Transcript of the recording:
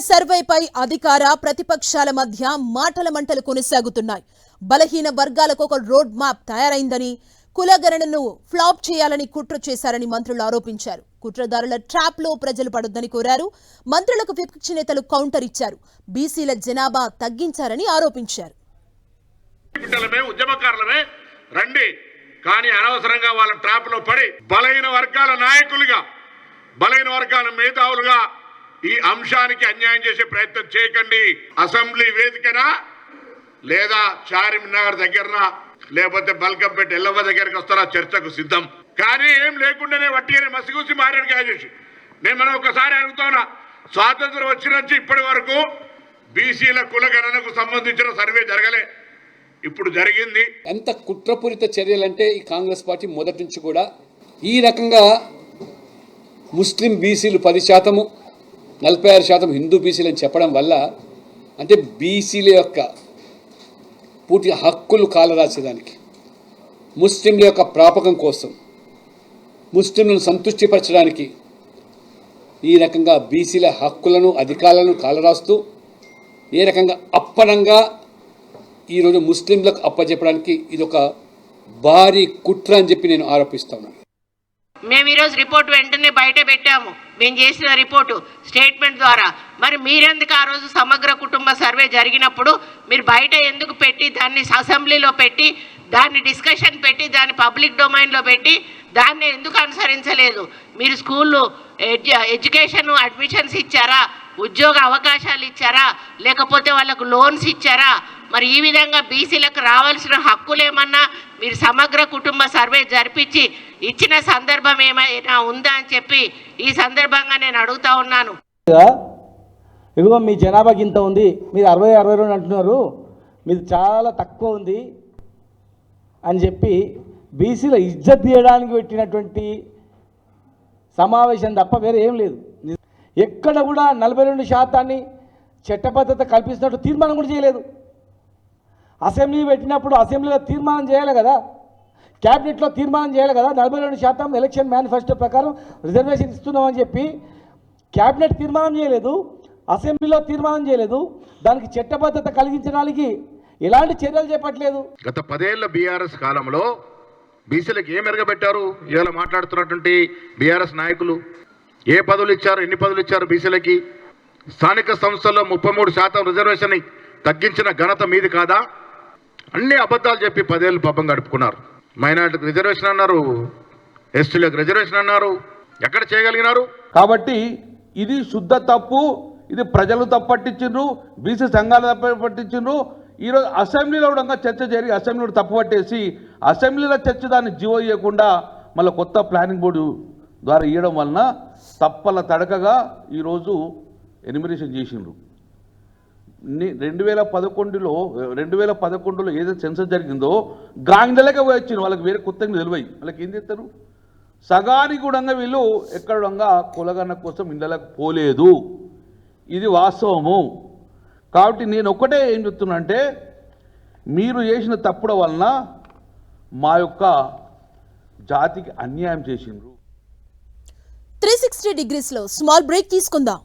సర్వేపై అధికార ప్రతిపక్షాల మధ్య మాటల మంటలు కొనసాగుతున్నాయి. బలహీన వర్గాలకు ఒక రోడ్ మ్యాప్ తయారైందని కులగణనను ఫ్లాప్ చేయాలని కుట్ర చేశారని మంత్రులు ఆరోపించారు. కుట్రదారుల ట్రాప్లో ప్రజలు పడొద్దని కోరారు. మంత్రులకు విపక్ష నేతలు కౌంటర్ ఇచ్చారు. బీసీల జనాభా తగ్గించారని ఆరోపించారు. ఉద్యమకారులమే రండి. కానీ అనవసరంగా వాళ్ళ ట్రాప్లో పడి బలహీన వర్గాల నాయకులుగా బలహీన వర్గాల మేధావులుగా ఈ అంశానికి అన్యాయం చేసే ప్రయత్నం చేయకండి. అసెంబ్లీ వేదికనా? లేదా చారిమినగర్ దగ్గరనా? లేకపోతే బల్కంపేట ఎల్లవ్వ దగ్గరికి వస్తారా? చర్చకు సిద్ధం. కానీ ఏం లేకుండానే వట్టిగానే మసిగూసి మారాడు కాజేసి నేను మనం ఒకసారి అడుగుతున్నా స్వాతంత్రం వచ్చిన నుంచి ఇప్పటి వరకు బీసీల కులగణనకు సంబంధించిన సర్వే జరగలే. ఇప్పుడు జరిగింది. ఎంత కుట్రపూరిత చర్యలంటే ఈ కాంగ్రెస్ పార్టీ మొదటి నుంచి కూడా ఈ రకంగా ముస్లిం బీసీలు పది శాతము నలభై ఆరు శాతం హిందూ బీసీలు అని చెప్పడం వల్ల అంటే బీసీల యొక్క పూర్తి హక్కులు కాలరాసేదానికి. ముస్లింల యొక్క ప్రాపకం కోసం ముస్లింలను సంతృష్టిపరచడానికి ఈ రకంగా బీసీల హక్కులను అధికారాలను కాలరాస్తూ ఏ రకంగా అప్పనంగా ఈరోజు ముస్లింలకు అప్పచెప్పడానికి ఇది ఒక భారీ కుట్ర అని చెప్పి నేను ఆరోపిస్తున్నాను మేము ఈరోజు రిపోర్ట్ వెంటనే బయట పెట్టాము. మేము చేసిన రిపోర్టు స్టేట్మెంట్ ద్వారా. మరి మీరెందుకు ఆ రోజు సమగ్ర కుటుంబ సర్వే జరిగినప్పుడు మీరు బయట ఎందుకు పెట్టి దాన్ని అసెంబ్లీలో పెట్టి దాన్ని డిస్కషన్ పెట్టి దాన్ని పబ్లిక్ డొమైన్లో పెట్టి దాన్ని ఎందుకు అనుసరించలేదు? మీరు స్కూళ్ళు ఎడ్యు ఎడ్యుకేషన్ అడ్మిషన్స్ ఇచ్చారా? ఉద్యోగ అవకాశాలు ఇచ్చారా? లేకపోతే వాళ్ళకు లోన్స్ ఇచ్చారా? మరి ఈ విధంగా బీసీలకు రావాల్సిన హక్కులు ఏమన్నా మీరు సమగ్ర కుటుంబ సర్వే జరిపించి ఇచ్చిన సందర్భం ఏమైనా ఉందా అని చెప్పి ఈ సందర్భంగా నేను అడుగుతా ఉన్నాను. ఇదిగో మీ జనాభాకి ఇంత ఉంది. మీరు అరవై అరవై రెండు అంటున్నారు. మీది చాలా తక్కువ ఉంది అని చెప్పి బీసీల ఇజ్జత్ తీయడానికి పెట్టినటువంటి సమావేశం తప్ప వేరే ఏం లేదు. ఎక్కడ కూడా నలభై రెండు శాతాన్ని చట్టబద్ధత కల్పిస్తున్నట్టు తీర్మానం కూడా చేయలేదు. అసెంబ్లీ పెట్టినప్పుడు అసెంబ్లీలో తీర్మానం చేయాలి కదా. క్యాబినెట్లో తీర్మానం చేయాలి కదా. నలభై రెండు శాతం ఎలక్షన్ మేనిఫెస్టో ప్రకారం రిజర్వేషన్ ఇస్తున్నామని చెప్పి క్యాబినెట్ తీర్మానం చేయలేదు. అసెంబ్లీలో తీర్మానం చేయలేదు. దానికి చట్టబద్ధత కలిగించడానికి ఎలాంటి చర్యలు చేపట్టలేదు. గత పదేళ్ళ బీఆర్ఎస్ కాలంలో బీసీలకు ఏం ఎరగబెట్టారు? ఇవాళ మాట్లాడుతున్నటువంటి బీఆర్ఎస్ నాయకులు ఏ పదవులు ఇచ్చారు? ఎన్ని పదవులు ఇచ్చారు బీసీలకి? స్థానిక సంస్థల్లో ముప్పై మూడు శాతం రిజర్వేషన్ తగ్గించిన ఘనత మీది కాదా? అన్ని అబద్ధాలు చెప్పి పదేళ్ళు పాపం గడుపుకున్నారు. మైనార్టీకి రిజర్వేషన్ అన్నారు ఎస్టీలకు రిజర్వేషన్ అన్నారు ఎక్కడ చేయగలిగినారు? కాబట్టి ఇది శుద్ధ తప్పు ఇది ప్రజలు తప్పట్టించిండ్రు బీసీ సంఘాలు తప్పట్టించిండ్రు. ఈరోజు అసెంబ్లీలో కూడా చర్చ జరిగి అసెంబ్లీలో తప్పు పట్టేసి అసెంబ్లీలో చర్చ దాన్ని జీవో ఇవ్వకుండా మళ్ళీ కొత్త ప్లానింగ్ బోర్డు ద్వారా ఇవ్వడం వలన తప్పల తడకగా ఈరోజు ఎనిమినేషన్ చేసిండ్రు. రెండు వేల పదకొండులో రెండు వేల పదకొండులో ఏదైతే సెన్సస్ జరిగిందో గాంధీలకే పోయి వచ్చింది వాళ్ళకి వేరే కొత్తగా తెలివై. వాళ్ళకి ఏం చేస్తారు? సగానికి కూడా వీళ్ళు ఎక్కడ కులగన్న కోసం ఇళ్ళకి పోలేదు. ఇది వాస్తవము. కాబట్టి నేను ఒక్కటే ఏం చెప్తున్నా అంటే మీరు చేసిన తప్పుల వలన మా యొక్క జాతికి అన్యాయం చేసిండ్రు. త్రీ సిక్స్టీ డిగ్రీస్లో స్మాల్ బ్రేక్ తీసుకుందాం.